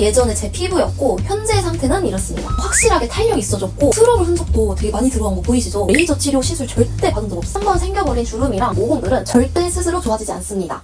예전에 제 피부였고 현재 상태는 이렇습니다. 확실하게 탄력 있어졌고 트러블 흔적도 되게 많이 들어간 거 보이시죠? 레이저 치료 시술 절대 받은 적 없어. 한번 생겨버린 주름이랑 모공들은 절대 스스로 좋아지지 않습니다.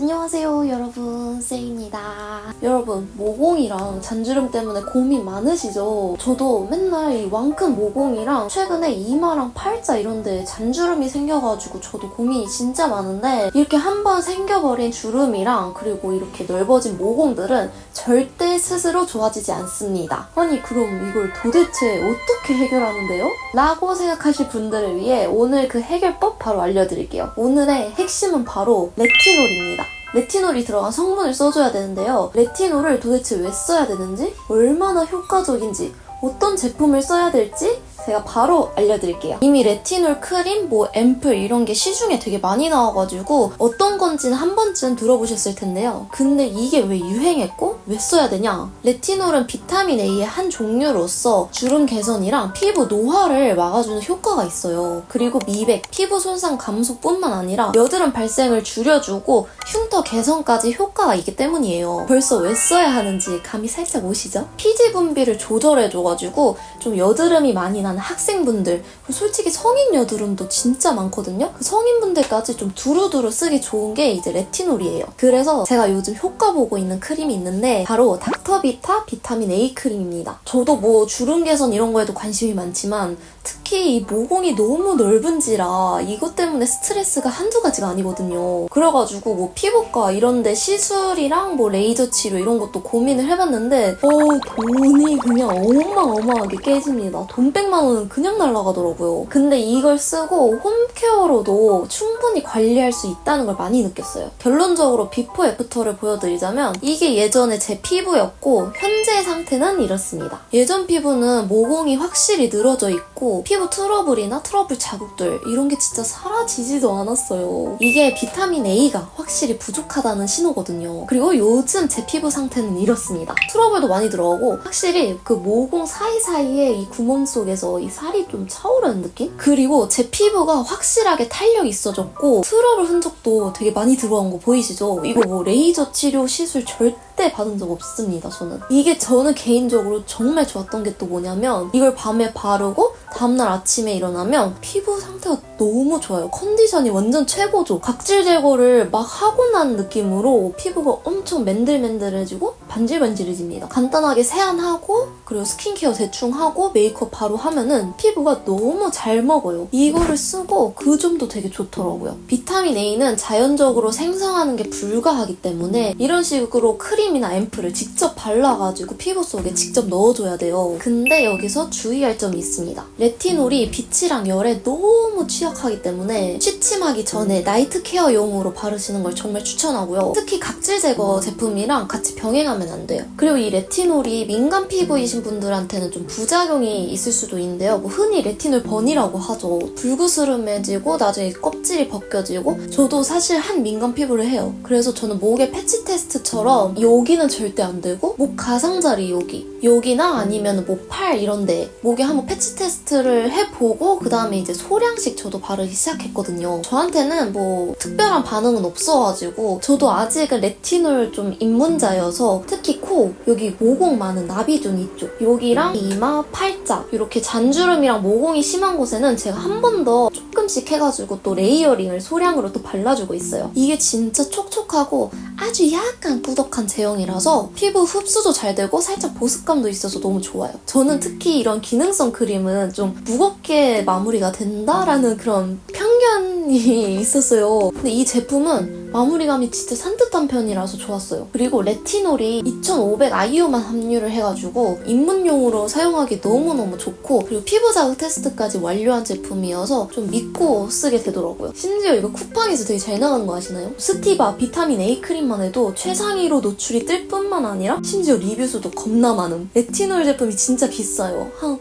안녕하세요 여러분. 세이입니다. 여러분 모공이랑 잔주름 때문에 고민 많으시죠? 저도 맨날 이 왕큰 모공이랑 최근에 이마랑 팔자 이런데 잔주름이 생겨가지고 저도 고민이 진짜 많은데 이렇게 한번 생겨버린 주름이랑 그리고 이렇게 넓어진 모공들은 절대 스스로 좋아지지 않습니다. 아니 그럼 이걸 도대체 어떻게 해결하는데요? 라고 생각하실 분들을 위해 오늘 그 해결법 바로 알려드릴게요. 오늘의 핵심은 바로 레티놀입니다 레티놀이 들어간 성분을 써줘야 되는데요. 레티놀을 도대체 왜 써야 되는지, 얼마나 효과적인지, 어떤 제품을 써야 될지 제가 바로 알려드릴게요. 이미 레티놀 크림, 뭐 앰플 이런 게 시중에 되게 많이 나와가지고 어떤 건지는 한 번쯤 들어보셨을 텐데요. 근데 이게 왜 유행했고 왜 써야 되냐? 레티놀은 비타민 A의 한 종류로서 주름 개선이랑 피부 노화를 막아주는 효과가 있어요. 그리고 미백, 피부 손상 감소뿐만 아니라 여드름 발생을 줄여주고 흉터 개선까지 효과가 있기 때문이에요. 벌써 왜 써야 하는지 감이 살짝 오시죠? 피지 분비를 조절해줘가지고 좀 여드름이 많이 나는 학생분들 솔직히 성인 여드름도 진짜 많거든요. 그 성인분들까지 좀 두루두루 쓰기 좋은 게 이제 레티놀이에요. 그래서 제가 요즘 효과 보고 있는 크림이 있는데 바로 닥터비타 비타민 A 크림입니다. 저도 뭐 주름 개선 이런 거에도 관심이 많지만 특히 이 모공이 너무 넓은지라 이것 때문에 스트레스가 한두 가지가 아니거든요. 그래가지고 뭐 피부과 이런데 시술이랑 뭐 레이저 치료 이런 것도 고민을 해봤는데 어 돈이 그냥 어마어마하게 깨집니다. 돈 100만 원은 그냥 날아가더라고요. 근데 이걸 쓰고 홈케어로도 충분히 관리할 수 있다는 걸 많이 느꼈어요. 결론적으로 비포 애프터를 보여드리자면 이게 예전에 제 피부였고 현재 상태는 이렇습니다. 예전 피부는 모공이 확실히 늘어져 있고 피부 트러블이나 트러블 자국들 이런 게 진짜 사라지지도 않았어요. 이게 비타민 A가 확실히 부족하다는 신호거든요. 그리고 요즘 제 피부 상태는 이렇습니다. 트러블도 많이 들어가고 확실히 그 모공 사이사이에 이 구멍 속에서 이 살이 좀 차오르는 느낌? 그리고 제 피부가 확실하게 탄력이 있어졌고 트러블 흔적도 되게 많이 들어간 거 보이시죠? 이거 뭐 레이저 치료 시술 절대 받은 적 없습니다, 저는. 이게 저는 개인적으로 정말 좋았던 게 또 뭐냐면 이걸 밤에 바르고 다음날 아침에 일어나면 피부 상태가 너무 좋아요. 컨디션이 완전 최고죠. 각질 제거를 막 하고 난 느낌으로 피부가 엄청 맨들맨들해지고 반질반질해집니다. 간단하게 세안하고 그리고 스킨케어 대충 하고 메이크업 바로 하면은 피부가 너무 잘 먹어요. 이거를 쓰고 그 점도 되게 좋더라고요. 비타민 A는 자연적으로 생성하는 게 불가하기 때문에 이런 식으로 크림이나 앰플을 직접 발라가지고 피부 속에 직접 넣어줘야 돼요. 근데 여기서 주의할 점이 있습니다. 레티놀이 빛이랑 열에 너무 취약 하기 때문에 취침하기 전에 나이트 케어용으로 바르시는 걸 정말 추천하고요. 특히 각질 제거 제품이랑 같이 병행하면 안 돼요. 그리고 이 레티놀이 민감 피부이신 분들한테는 좀 부작용이 있을 수도 있는데요. 뭐 흔히 레티놀 번이라고 하죠. 불구스름해지고 나중에 껍질이 벗겨지고 저도 사실 한 민감 피부를 해요. 그래서 저는 목에 패치 테스트처럼 여기는 절대 안 되고 목 가상자리 여기 여기나 아니면 뭐 팔 이런데 목에 한번 패치 테스트를 해보고 그 다음에 이제 소량씩 저도 바르기 시작했거든요. 저한테는 뭐 특별한 반응은 없어가지고 저도 아직은 레티놀 좀 입문자여서 특히 코 여기 모공 많은 나비존 이쪽 여기랑 이마 팔자 이렇게 잔주름이랑 모공이 심한 곳에는 제가 한 번 더 조금씩 해가지고 또 레이어링을 소량으로 또 발라주고 있어요. 이게 진짜 촉촉하고 아주 약간 꾸덕한 제형이라서 피부 흡수도 잘 되고 살짝 보습감도 있어서 너무 좋아요. 저는 특히 이런 기능성 크림은 좀 무겁게 마무리가 된다라는 그런 편견이 있었어요. 근데 이 제품은 마무리감이 진짜 산뜻한 편이라서 좋았어요. 그리고 레티놀이 2500 IU만 함유를 해가지고 입문용으로 사용하기 너무너무 좋고 그리고 피부 자극 테스트까지 완료한 제품이어서 좀 믿고 쓰게 되더라고요. 심지어 이거 쿠팡에서 되게 잘 나가는 거 아시나요? 스티바 비타민 A 크림만 해도 최상위로 노출이 뜰 뿐만 아니라 심지어 리뷰 수도 겁나 많음. 레티놀 제품이 진짜 비싸요. 한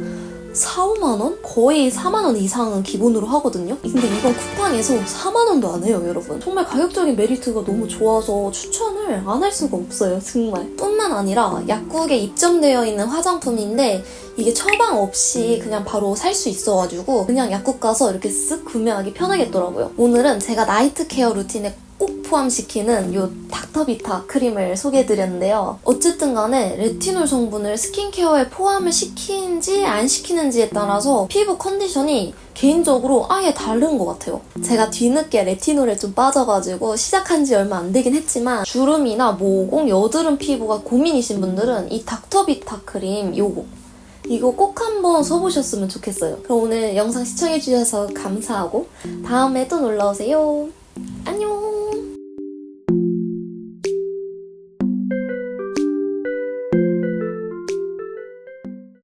4, 5만 원? 거의 4만 원 이상은 기본으로 하거든요. 근데 이건 쿠팡에서 4만 원도 안 해요, 여러분. 정말 가격적인 메리트가 너무 좋아서 추천을 안 할 수가 없어요, 정말. 뿐만 아니라 약국에 입점되어 있는 화장품인데 이게 처방 없이 그냥 바로 살 수 있어가지고 그냥 약국 가서 이렇게 쓱 구매하기 편하겠더라고요. 오늘은 제가 나이트 케어 루틴에 꼭 포함시키는 요 닥터비타 크림을 소개해드렸는데요. 어쨌든 간에 레티놀 성분을 스킨케어에 포함을 시키는지 안 시키는지에 따라서 피부 컨디션이 개인적으로 아예 다른 것 같아요. 제가 뒤늦게 레티놀에 좀 빠져가지고 시작한 지 얼마 안 되긴 했지만 주름이나 모공, 여드름 피부가 고민이신 분들은 이 닥터비타 크림 요거 이거 꼭 한번 써보셨으면 좋겠어요. 그럼 오늘 영상 시청해주셔서 감사하고 다음에 또 놀러오세요. 안녕!